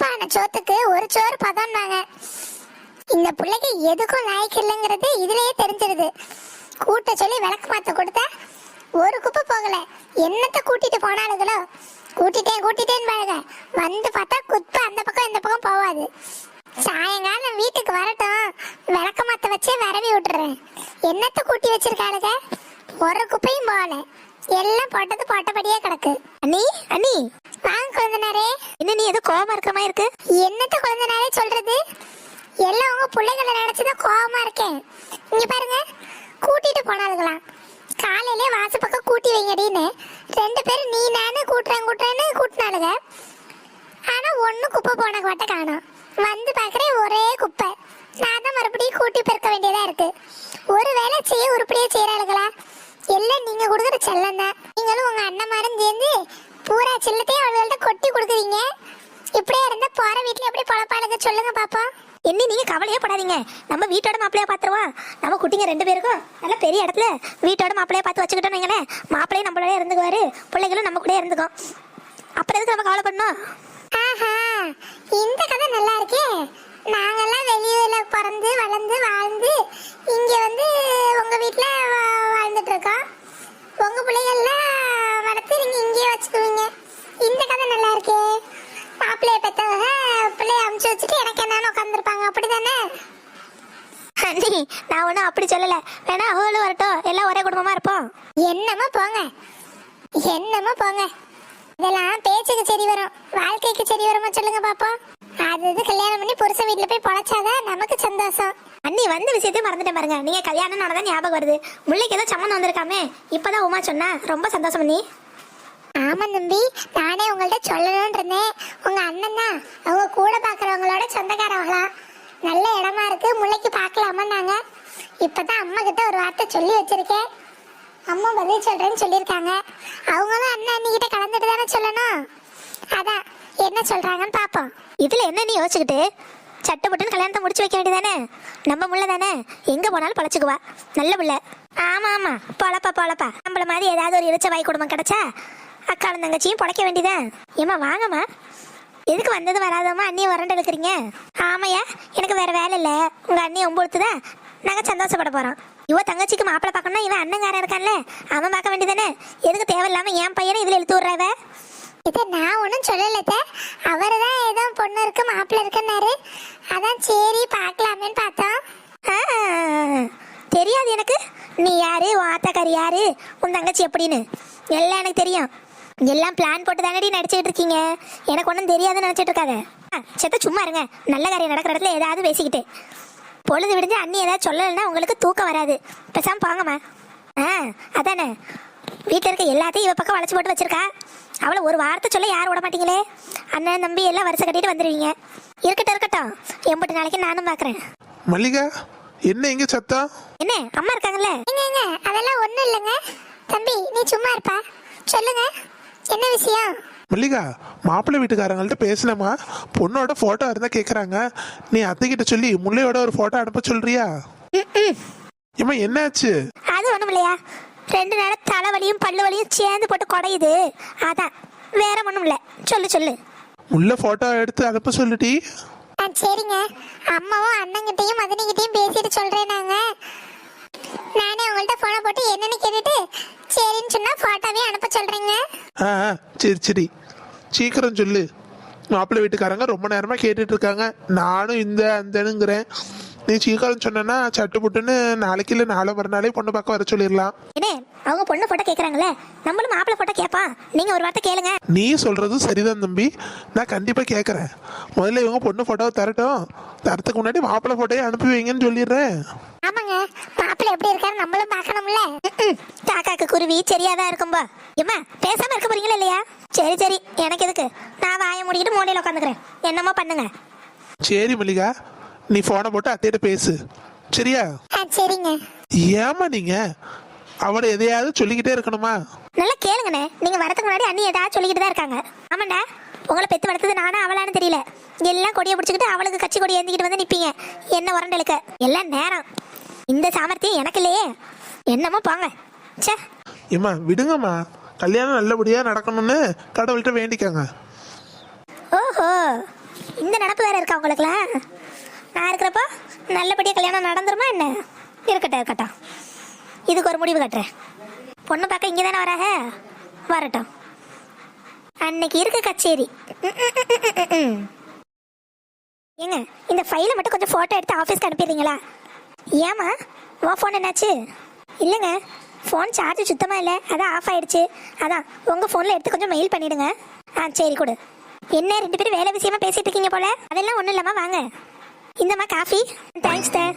பானை சோத்துக்கு ஒரு சோறு பதம்னாங்க. இந்த பிள்ளைக்கு எதுக்கும் லாய்க்கு இல்லைங்கிறது இதுலயே தெரிஞ்சிருது. கூட்ட சொல்லி விளக்கு பார்த்து கொடுத்தா ஒரு குப்பை போகல. என்னத்த கூட்டிட்டு போனாலுங்களோ கூட்டிட்டேன் கூட்டிட்டேன்னு பாருங்க. வந்து பார்த்தா குப்பை அந்த பக்கம் இந்த பக்கம் போவாது சாயங்காலம் வீட்டுக்கு வரட்டும். விளக்க மாத்த வச்சே வரவி விட்டுறேன். என்னத்த கூட்டி வச்சிருக்காளுங்க ஒரு குப்பையும் போகல. எல்லாம் போட்டது போட்டபடியே கிடக்கு. அண்ணி அண்ணி வாங்க குழந்தனாரே. என்ன நீ ஏதோ கோவமா இருக்கிற மாதிரி இருக்கு? என்னத்த குழந்தனாரே சொல்றது? எல்லாம் உங்க பிள்ளைகளை நினைச்சுதான் கோவமா இருக்கேன். இங்க பாருங்க கூட்டிட்டு போனாலுங்களாம் காலையிலே வாச பக்கம் கூட்டி வைங்கடின்னு ரெண்டு பேரும் நீ நானு கூட்டுறேன் கூட்டுறேன்னு கூட்டினாளுங்க. ஆனா ஒண்ணு குப்பை போன வட்ட காணோம். வந்து பாக்குறேன் ஒரே குப்பை. நான் தான் மறுபடியும் கூட்டி பெருக்க வேண்டியதா இருக்கு. ஒரு வேலை செய்ய உருப்படியா செய்யறாளுங்களா? எல்லாம் நீங்க கொடுக்குற செல்லம் தான். நீங்களும் உங்க அண்ணன்மாரும் சேர்ந்து பூரா செல்லத்தையும் அவள்கிட்ட கொட்டி கொடுக்குறீங்க. இப்படியே இருந்தா போற வீட்டுல எப்படி பொழப்பாளுங்க சொல்லுங்க பாப்போம். என்ன நீங்க கவலையே படாதீங்க. நம்ம வீட்டோட மாப்பிளையா பாத்துருவோம். நம்ம குட்டிங்க ரெண்டு பேருக்கும் நல்ல பெரிய இடத்துல வீட்டோட மாப்பிளையா பார்த்து வச்சுக்கிட்டோம் வைங்களேன். மாப்பிளையும் நம்மளோட இருந்துக்குவாரு. பிள்ளைகளும் நம்ம கூட இருந்துக்கும். அப்புறம் எதுக்கு நம்ம கவலைப்படணும்? ஆஹா இந்த கதை நல்லா இருக்கே. நாங்கெல்லாம் வெளியூர்ல பிறந்து வளர்ந்து வாழ்ந்து இங்க வந்து உங்க வீட்ல வா- வாழ்ந்துட்டு இருக்கோம் உங்க பிள்ளைகள்லாம் வளர்த்து நீங்க இங்கேயே வச்சுக்குவீங்க இந்த கதை நல்லா இருக்கே மாப்பிள்ளைய பெற்றவங்க பிள்ளைய அமுச்சு வச்சுட்டு எனக்கு என்னன்னு உட்காந்துருப்பாங்க அப்படிதானே அண்ணி நான் ஒன்றும் அப்படி சொல்லல வேணா அவளும் வரட்டும் எல்லாம் ஒரே குடும்பமா இருப்போம் என்னமோ போங்க. என்னமோ போங்க. இதெல்லாம் பேச்சுக்கு சரி வரும். வாழ்க்கைக்கு சரி வருமா சொல்லுங்க பாப்போம். அது இது கல்யாணம் பண்ணி புருஷன் வீட்டுல போய் பொழைச்சாதான் நமக்கு சந்தோஷம். அண்ணி வந்த விஷயத்தையும் மறந்துட்டேன் பாருங்க. நீங்க கல்யாணம் நடந்தா ஞாபகம் வருது. முல்லைக்கு ஏதோ சம்மந்தம் வந்திருக்காமே. இப்பதான் உமா சொன்னா. ரொம்ப சந்தோஷம் அண்ணி. ஆமா தம்பி. நானே உங்கள்ட்ட சொல்லணும்னு இருந்தேன். உங்க அண்ணன் தான். அவங்க கூட பாக்குறவங்களோட சொந்தக்காரவங்களாம் நல்ல இடமா இருக்கு. முல்லைக்கு பார்க்கலாமான்னாங்க. இப்பதான் அம்மா கிட்ட ஒரு வார்த்தை சொல்லி வச்சிருக்கேன். அம்மா பதில் சொல்றேன்னு சொல்லியிருக்காங்க. அவங்களும் அண்ணன் அண்ணிக்கிட்ட கலந்துட்டு தானே சொல்லணும். அதான் என்ன சொல்றாங்கன்னு பாப்போம் இதுல என்ன நீ யோசிச்சுக்கிட்டு? சட்டை போட்டுன்னு கல்யாணத்தை முடிச்சு வைக்க வேண்டியதானே? நம்ம முள்ள தானே? எங்க போனாலும் பழச்சுக்குவா. நல்ல புள்ள ஆமா ஆமா. பொழப்பா பொழப்பா. நம்மள மாதிரி ஏதாவது ஒரு இறைச்ச வாய் குடும்பம் கிடைச்சா அக்காளும் தங்கச்சியும் பொழைக்க வேண்டியதான் ஏமா வாங்கம்மா. எதுக்கு வந்தது வராதம்மா? அண்ணியை வரண்டு இருக்கிறீங்க ஆமையா எனக்கு வேற வேலை இல்லை. உங்க அண்ணியை ஒம்பொழுத்துதா? நாங்க சந்தோஷப்பட போறோம். இவ தங்கச்சிக்கு மாப்பிள்ளை பார்க்கணும்னா இவன் அண்ணங்காரன் இருக்கான்ல அவன் பார்க்க வேண்டியதானே எதுக்கு தேவையில்லாம என் பையனை இதுல இழுத்து விட்றவ இதை நான் ஒன்றும் சொல்லலத்த அவர் தான் ஏதோ பொண்ணு இருக்கு மாப்பிள்ளை இருக்குன்னாரு. அதான் சரி பார்க்கலாமேன்னு பார்த்தோம். தெரியாது எனக்கு. நீ யாரு? உன் ஆத்தாக்காரி யாரு? உன் தங்கச்சி எப்படின்னு. எல்லாம் எனக்கு தெரியும். எல்லாம் பிளான் போட்டு தானடி நடிச்சுட்டு இருக்கீங்க. எனக்கு ஒன்றும் தெரியாதுன்னு நினச்சிட்டு இருக்காத. ஆ, செத்த சும்மா இருங்க. நல்ல காரியம் நடக்கிற இடத்துல ஏதாவது பேசிக்கிட்டு. பொழுது விடிஞ்சு அண்ணி ஏதாவது சொல்லலைன்னா உங்களுக்கு தூக்கம் வராது. பேசாம போங்கம்மா. ஆ அதானே. வீட்டில் இருக்க எல்லாத்தையும் இவ பக்கம் வளைச்சு போட்டு வச்சிருக்கா. அவளை ஒரு வார்த்தை சொல்ல யாரும் விட மாட்டீங்களே? அண்ணன் தம்பி எல்லாம் வரிசை கட்டிட்டு வந்துடுவீங்க இருக்கட்டும் இருக்கட்டும். எண்பட்டு நாளைக்கு நானும் பார்க்குறேன் மல்லிகா என்ன எங்க சத்தம்? என்ன அம்மா இருக்காங்கல்ல? ஏங்க ஏங்க அதெல்லாம் ஒன்றும் இல்லைங்க. தம்பி நீ சும்மா இருப்பா. சொல்லுங்க என்ன விஷயம்? மல்லிகா மாப்பிள்ளை வீட்டுக்காரங்கள்ட்ட பேசினேம்மா. பொண்ணோட போட்டோ இருந்தா கேக்குறாங்க. நீ அத்தைகிட்ட சொல்லி முல்லையோட ஒரு போட்டோ அனுப்ப சொல்றியா? ஏம்மா என்னாச்சு? அது ஒண்ணும் இல்லையா. ரெண்டு நேரம் தலைவலியும் பல்லு வலியும் சேர்ந்து போட்டு குடையுது. அதான். வேற ஒண்ணும் இல்ல. சொல்லு சொல்லு. முல்லை போட்டோ எடுத்து அனுப்ப சொல்லுடி. ஆ சரிங்க. அம்மாவும் அண்ணங்கிட்டையும் மதனிக்கிட்டையும் பேசிட்டு சொல்றேன் நாங்க நானே உங்கள்ட்ட போனை போட்டு என்னன்னு கேட்டுட்டு சரின்னு சொன்னா போட்டோவே அனுப்ப சொல்றேங்க? ஆ ஆ, சரி சரி. சீக்கிரம் சொல்லு. மாப்பிள்ளை வீட்டுக்காரங்க ரொம்ப நேரமா கேட்டுட்டு இருக்காங்க. நானும் இந்த அந்தனுங்கிறேன். நீ சீக்கிரம் சொன்னா சட்டு புட்டுன்னு நாளைக்கு இல்லை நாளை மறுநாளே பொண்ணு பார்க்க வர சொல்லிடலாம். என்ன அவங்க பொண்ணு போட்டோ கேக்குறாங்களே நம்மளும் மாப்பிள்ளை போட்டோ கேட்பான் நீங்க ஒரு வார்த்தை கேளுங்க. நீ சொல்றது சரிதான் தம்பி. நான் கண்டிப்பா கேட்கறேன் முதல்ல இவங்க பொண்ணு போட்டோ தரட்டும். தரத்துக்கு முன்னாடி மாப்பிள்ளை போட்டோயே அனுப்பி வைங்கன்னு சொல்லிடுறேன். ஆமாங்க. மாப்பிள்ளை எப்படி இருக்காரு நம்மளும் பார்க்கணும்ல. காக்காக்கு குருவி சரியாதான் இருக்கும்பா ஏம்மா பேசாம இருக்க போறீங்களா இல்லையா? சரி சரி. எனக்கு எதுக்கு? நான் வாயை மூடிக்கிட்டு மூலையில உட்காந்துக்கிறேன் என்னமோ பண்ணுங்க. சரி மல்லிகா. நீ போனை போட்டு அத்தையிட்ட பேசு. சரியா? ஆ சரிங்க. ஏமா நீங்க? அவளை எதையாவது சொல்லிக்கிட்டே இருக்கணுமா? நல்லா கேளுங்கண்ணே. நீங்க வரதுக்கு முன்னாடி அண்ணி ஏதாவது சொல்லிக்கிட்டு தான் இருக்காங்க. ஆமாண்டா. உங்களை பெத்து வளர்த்தது நானா அவளான்னு தெரியல. எல்லாம் கொடியை பிடிச்சிக்கிட்டு அவளுக்கு கட்சி கொடி ஏந்திக்கிட்டு வந்து நிப்பீங்க. என்ன உரண்டலுக்க எல்லாம் நேரம். இந்த சாமர்த்தியம் எனக்கு இல்லையே. என்னமோ போங்க. ச்சே. ஏம்மா விடுங்கம்மா. கல்யாணம் நல்லபடியா நடக்கணும்னு கடவுள்கிட்ட வேண்டிக்கங்க. ஓஹோ. இந்த நினப்பு வேற இருக்கா உங்களுக்குலாம் நான் இருக்கிறப்போ நல்லபடியாக கல்யாணம் நடந்துருமா என்ன? இருக்கட்டும் இருக்கட்டும். இதுக்கு ஒரு முடிவு கட்டுறேன். பொண்ணு பார்க்க இங்கே தானே வராக? வரட்டும். அன்னைக்கு இருக்கு கச்சேரி. ஏங்க இந்த ஃபைலை மட்டும் கொஞ்சம் ஃபோட்டோ எடுத்து ஆஃபீஸ்க்கு அனுப்பிடுறீங்களா? ஏம்மா? உன் ஃபோன் என்னாச்சு? இல்லைங்க. ஃபோன் சார்ஜ் சுத்தமாக இல்லை. அதான் ஆஃப் ஆயிடுச்சு. அதான் உங்கள் ஃபோனில் எடுத்து கொஞ்சம் மெயில் பண்ணிடுங்க. ஆ சரி கொடு. என்ன ரெண்டு பேரும் வேலை விஷயமா பேசிட்டு இருக்கீங்க போல? அதெல்லாம் ஒன்றும் இல்லாமல் வாங்க. இந்தம்மா காஃபி தேங்க்ஸ் சார்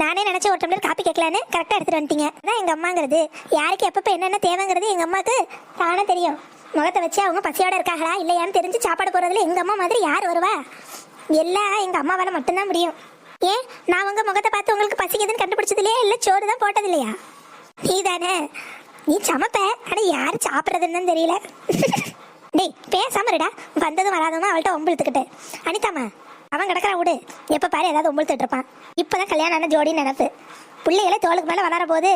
நானே நினச்ச ஒரு டம்ளர் காப்பி கேட்கலான்னு கரெக்டாக எடுத்துகிட்டு வந்துட்டீங்க. அதான் எங்கள் அம்மாங்கிறது. யாருக்கு எப்பப்போ என்னென்ன தேவைங்கிறது எங்கள் அம்மாவுக்கு தானே தெரியும். முகத்தை வச்சு அவங்க பசியோட இருக்காங்களா இல்லையான்னு தெரிஞ்சு சாப்பாடு போகிறதுல எங்கள் அம்மா மாதிரி யார் வருவா? எல்லாம் எங்கள் அம்மாவால் மட்டும்தான் முடியும். ஏன்? நான் உங்க முகத்தை பார்த்து உங்களுக்கு பசிக்குதுன்னு கண்டுபிடிச்சது இல்லையா இல்லை சோறு தான் போட்டது இல்லையா நீ தானே. நீ சமைப்ப. ஆனால் யார் சாப்பிட்றதுன்னு தெரியல. டேய் பேசாம இருடா. வந்ததும் வராதமா அவள்கிட்ட ஒம்புழுத்துக்கிட்டு அனிதாமா அவன் கிடக்குறா விடு எப்போ பாரு ஏதாவது ஒம்புழுத்துட்டு இருப்பான். இப்போதான் கல்யாணம் ஆன ஜோடின்னு நினப்பு. பிள்ளைகளே தோளுக்கு மேலே வளர போது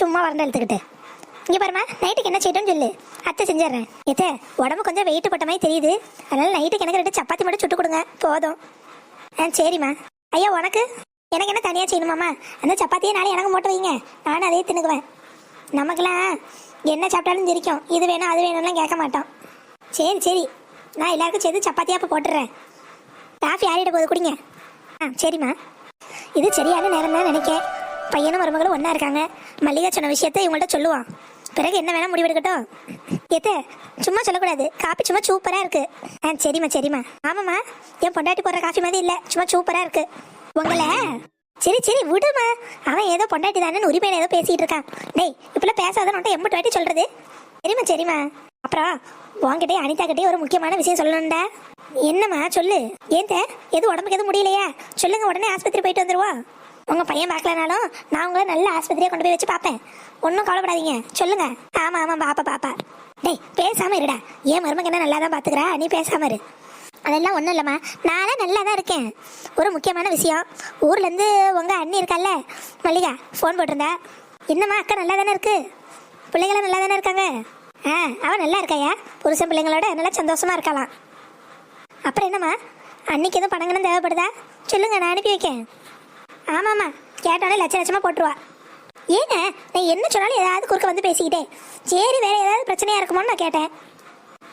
சும்மா வளர்ந்து எடுத்துக்கிட்டு இங்கே பாருமா நைட்டுக்கு என்ன செய்யட்டும்னு சொல்லு. அத்தை செஞ்சிடுறேன். ஏத்தே உடம்பு கொஞ்சம் வெயிட் போட்ட மாதிரி தெரியுது. அதனால நைட்டுக்கு எனக்கு ரெண்டு சப்பாத்தி மட்டும் சுட்டு கொடுங்க. போதும். ஆ சரிம்மா. ஐயா உனக்கு? எனக்கு என்ன தனியாக செய்யணுமாம்மா அந்த சப்பாத்தியை நாளை எனக்கு மூட்டை வைங்க. நானும் அதே தின்னுக்குவேன். நமக்கெல்லாம் என்ன சாப்பிட்டாலும் தெரிக்கும் இது வேணும் அது வேணும்லாம் கேட்க மாட்டோம். சரி சரி. நான் எல்லாருக்கும் சேர்த்து சப்பாத்தியாக இப்போ போட்டுடுறேன் காஃபி ஆறிட போகுது குடிங்க. ஆ சரிம்மா. இது சரியான நேரம் தான் நினைக்கேன். பையனும் மருமகளும் ஒன்றா இருக்காங்க. மல்லிகா சொன்ன விஷயத்தை இவங்கள்ட்ட சொல்லுவான். பிறகு என்ன வேணா முடிவெடுக்கட்டும். எது சும்மா சொல்லக்கூடாது. காஃபி சும்மா சூப்பராக இருக்கு. ஆ சரிம்மா சரிம்மா. ஆமாம்மா என் பொண்டாட்டி போடுற காஃபி மாதிரி இல்லை. சும்மா சூப்பராக இருக்கு. உங்களை சரி சரி விடுமா அவன் ஏதோ பொண்டாட்டி தானே உரிமையில ஏதோ பேசிட்டு இருக்கான். டேய் இப்பெல்லாம் பேசாதன்னு எம்பட்டு வாட்டி சொல்றது? சரிம்மா சரிம்மா. அப்புறம் உங்ககிட்டயே அனிதா கிட்டே ஒரு முக்கியமான விஷயம் சொல்லணும்டா. என்னம்மா சொல்லு. ஏன் எது உடம்புக்கு எதுவும் முடியலையா? சொல்லுங்க உடனே ஆஸ்பத்திரி போயிட்டு வந்துருவோம். உங்கள் பையன் பார்க்கலனாலும் நான் உங்களை நல்ல ஆஸ்பத்திரியை கொண்டு போய் வச்சு பார்ப்பேன். ஒன்றும் கவலைப்படாதீங்க. சொல்லுங்க. ஆமாம் ஆமாம் பாப்பா பாப்பா. டேய் பேசாமல் இருடா. ஏன் மருமக்கு என்ன நல்லா தான் பாத்துக்கிறா? நீ பேசாமல் இரு. அதெல்லாம் ஒன்றும் இல்லைம்மா. நானே நல்லா தான் இருக்கேன். ஒரு முக்கியமான விஷயம். ஊர்லேருந்து உங்கள் அண்ணி இருக்கால்ல? மல்லிகா ஃபோன் போட்டிருந்தா. என்னம்மா அக்கா நல்லா தானே இருக்கு? பிள்ளைங்களாம் நல்லா தானே இருக்காங்க? ஆ அவன் நல்லா இருக்காயா? புருஷன் பிள்ளைங்களோட நல்லா சந்தோஷமா இருக்கலாம் அப்புறம் என்னம்மா? அன்னைக்கு எதுவும் பணங்கணும் தேவைப்படுதா? சொல்லுங்கள் நான் அனுப்பி வைக்கேன். ஆமாம்மா. கேட்டாலே லட்ச லட்சமாக போட்டுருவா. ஏங்க நான் என்ன சொன்னாலும் ஏதாவது குறுக்க வந்து பேசிக்கிட்டே. சரி வேற ஏதாவது பிரச்சனையாக இருக்குமோன்னு நான் கேட்டேன்.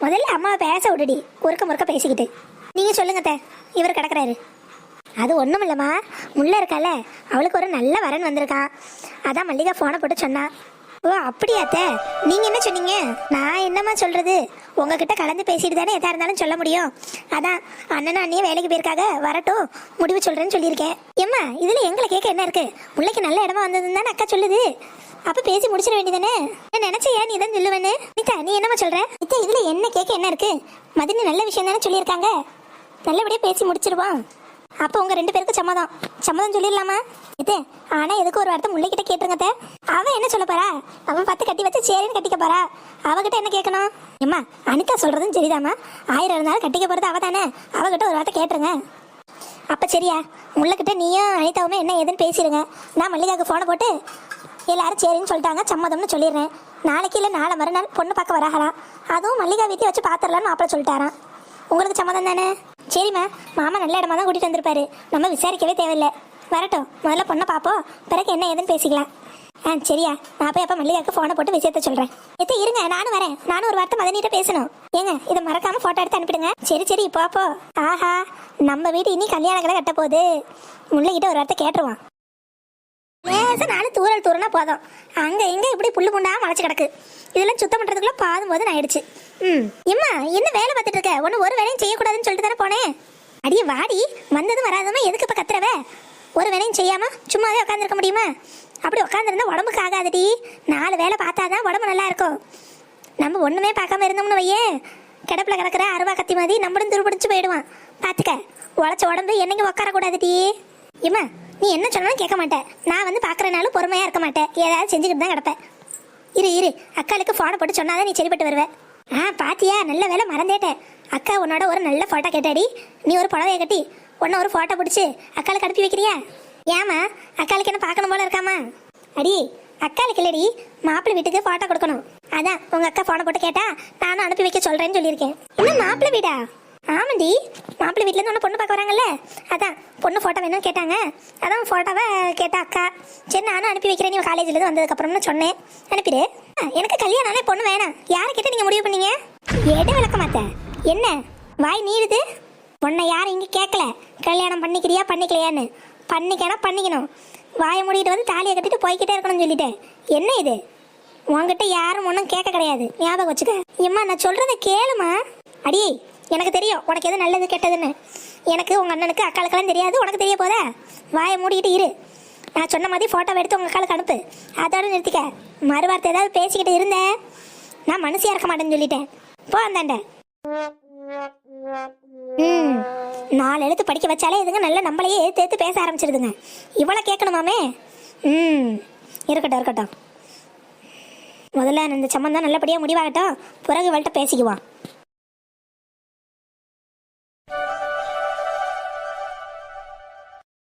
முதல்ல அம்மாவை பேச விட்டுடி குறுக்க முறுக்க பேசிக்கிட்டு. நீங்கள் சொல்லுங்க அத்தை. இவர் கிடக்குறாரு. அது ஒன்றும் இல்லைம்மா. முள்ள இருக்கால அவளுக்கு ஒரு நல்ல வரன் வந்திருக்கான். அதான் மல்லிகா ஃபோனை போட்டு சொன்னான் ஓ அப்படியா அத்தை? நீங்க என்ன சொன்னீங்க? நான் என்னம்மா சொல்றது? உங்ககிட்ட கலந்து பேசிட்டு தானே எதா இருந்தாலும் சொல்ல முடியும். அதான் அண்ணனும் அண்ணியும் வேலைக்கு போயிருக்காக வரட்டும் முடிவு சொல்றேன்னு சொல்லியிருக்கேன். ஏம்மா இதுல எங்களை கேட்க என்ன இருக்கு? முல்லைக்கு நல்ல இடமா வந்ததுன்னு தானே அக்கா சொல்லுது. அப்ப பேசி முடிச்சிட வேண்டியதானே? நான் நினைச்சையா நீ தான் சொல்லுவேன்னு? நித்தா நீ என்னம்மா சொல்ற? நித்தா இதுல என்ன கேட்க என்ன இருக்கு? மதினி நல்ல விஷயம் தானே சொல்லியிருக்காங்க. நல்லபடியா பேசி முடிச்சிருவோம். அப்போ உங்க ரெண்டு பேருக்கும் சம்மதம். சம்மதம் சொல்லிடலாமா? இது ஆனா எதுக்கு ஒரு வார்த்தை முல்லைக்கிட்ட கேட்டுருங்க அவன் என்ன சொல்ல போறா? அவன் பத்து கட்டி வச்சு சரின்னு கட்டிக்க போறா. அவகிட்ட என்ன கேட்கணும்? ஏம்மா அனிதா சொல்றதும் சரிதாம்மா. ஆயிரம் இருந்தாலும் கட்டிக்க போறது அவ தானே அவகிட்ட ஒரு வார்த்தை கேட்டுருங்க. அப்ப சரியா முள்ளக்கிட்ட நீயும் அனிதாவுமே என்ன ஏதுன்னு பேசிடுங்க நான் மல்லிகாவுக்கு ஃபோனை போட்டு எல்லாரும் சரின்னு சொல்லிட்டாங்க சம்மதம்னு சொல்லிடுறேன். நாளைக்கு இல்லை நாளை மறுநாள் பொண்ணு பார்க்க வராகலாம் அதுவும் மல்லிகா வீட்டையும் வச்சு பார்த்துடலான்னு மாப்பிள்ள சொல்லிட்டாரான் உங்களுக்கு சம்மதம் தானே? சரிம்மா மாமா நல்ல இடமா தான் கூட்டிகிட்டு வந்திருப்பாரு. நம்ம விசாரிக்கவே தேவையில்லை. வரட்டும் முதல்ல பொண்ணை பார்ப்போம். பிறகு என்ன ஏதுன்னு பேசிக்கலாம். ஆ சரியா. நான் போய் அப்போ மல்லிகாக்கு ஃபோனை போட்டு விஷயத்த சொல்கிறேன் எத்த இருங்க நானும் வரேன். நானும் ஒரு வார்த்தை மதனிட்ட பேசணும். ஏங்க இதை மறக்காம ஃபோட்டோ எடுத்து அனுப்பிடுங்க. சரி சரி இப்போ அப்போ ஆஹா நம்ம வீடு இனி கல்யாணங்களை கடை கட்ட போகுது. முல்லைகிட்ட ஒரு வார்த்தை கேட்டுருவான். லேசா நாலு தூரல் தூரனா போதும். அங்க எங்க இப்படி புல்லு புண்டாக முளைச்சு கிடக்கு. இதெல்லாம் சுத்தம் பண்றதுக்குள்ள பாதும் போது ஆயிடுச்சு. ம். இம்மா என்ன வேலை பார்த்துட்டு இருக்க? ஒன்று ஒரு வேலையும் செய்யக்கூடாதுன்னு சொல்லிட்டு தானே போனேன் அடியே வாடி. வந்ததும் வராதமா எதுக்கு இப்போ கத்துறவ? ஒரு வேலையும் செய்யாம சும்மாவே உட்காந்துருக்க முடியுமா? அப்படி உட்காந்துருந்தா உடம்புக்கு ஆகாதுடி. நாலு வேலை பார்த்தாதான் உடம்பு நல்லா இருக்கும் நம்ம ஒன்றுமே பார்க்காம இருந்தோம்னு வையே கிடப்புல கிடக்குற அருவா கத்தி மாதிரி நம்மளும் துருபிடிச்சு போயிடுவான். பார்த்துக்க உழைச்ச உடம்பு என்னைக்கு உட்காரக்கூடாதுடி ஏம்மா நீ என்ன சொன்னாலும் கேட்க மாட்டேன் நான் வந்து பார்க்குறனாலும் பொறுமையாக இருக்க மாட்டேன் ஏதாவது செஞ்சுக்கிட்டு தான் கிடப்பேன். இரு இரு அக்காளுக்கு ஃபோனை போட்டு சொன்னாதான் நீ சரிப்பட்டு வருவ. ஆ பாத்தியா நல்ல வேலை மறந்தேட்டேன் அக்கா உன்னோட ஒரு நல்ல ஃபோட்டோ கேட்டாடி. நீ ஒரு புடவையை கட்டி உன்ன ஒரு ஃபோட்டோ பிடிச்சி அக்காளுக்கு அனுப்பி வைக்கிறியா? ஏமா அக்காளுக்கு என்ன பார்க்கணும் போல இருக்காமா அடி அக்காளுக்கு இல்லடி மாப்பிள்ளை வீட்டுக்கு ஃபோட்டோ கொடுக்கணும். அதான் உங்க அக்கா போன போட்டு கேட்டா நானும் அனுப்பி வைக்க சொல்றேன்னு சொல்லியிருக்கேன். என்ன மாப்பிள்ளை வீடா? ஆமாண்டி மாப்பிள்ளை வீட்டிலேருந்து ஒன்று பொண்ணு பார்க்க வராங்கல்ல? அதான் பொண்ணு ஃபோட்டோ வேணும்னு கேட்டாங்க. அதான் ஃபோட்டோவை கேட்டா அக்கா. சரி நானும் அனுப்பி வைக்கிறேன் நீ காலேஜ்லேருந்து வந்ததுக்கப்புறம்னு சொன்னேன். அனுப்பிடு. எனக்கு கல்யாணம் ஆனே பொண்ணு வேணாம். யாரை நீங்கள் முடிவு பண்ணீங்க? எடு விளக்க மாத்த என்ன? வாய் நீடுது உன்னை யாரும் இங்கே கேட்கல கல்யாணம் பண்ணிக்கிறியா பண்ணிக்கலையான்னு. பண்ணிக்கனா பண்ணிக்கணும். வாயை மூடிட்டு வந்து தாலியை கட்டிட்டு போய்கிட்டே இருக்கணும்னு சொல்லிட்டேன். என்ன இது? உன்கிட்ட யாரும் ஒன்றும் கேட்க கிடையாது. ஞாபகம் வச்சுக்க. இம்மா நான் சொல்கிறத கேளுமா அடியே எனக்கு தெரியும். உனக்கு எது நல்லது கெட்டதுன்னு. எனக்கு உங்கள் அண்ணனுக்கு அக்காளுக்கெல்லாம் தெரியாது. உனக்கு தெரிய போதா? வாயை மூடிக்கிட்டு இரு. நான் சொன்ன மாதிரி ஃபோட்டோவை எடுத்து உங்கள் அக்காளுக்கு அனுப்பு. அதோட நிறுத்திக்க. மறுவார்த்தை ஏதாவது பேசிக்கிட்டு இருந்தேன் நான் மனசியாக இருக்க மாட்டேன்னு சொல்லிட்டேன். போ அந்தாண்ட. ம் நாலு எழுத்து படிக்க வச்சாலே இதுங்க நல்லா நம்மளையே ஏற்று ஏற்று பேச ஆரம்பிச்சிருதுங்க. இவ்வளோ கேட்கணுமாமே? ம். இருக்கட்டும் இருக்கட்டும். முதல்ல இந்த சம்மந்தம் நல்லபடியாக முடிவாகட்டும். பிறகு இவள்கிட்ட பேசிக்குவான்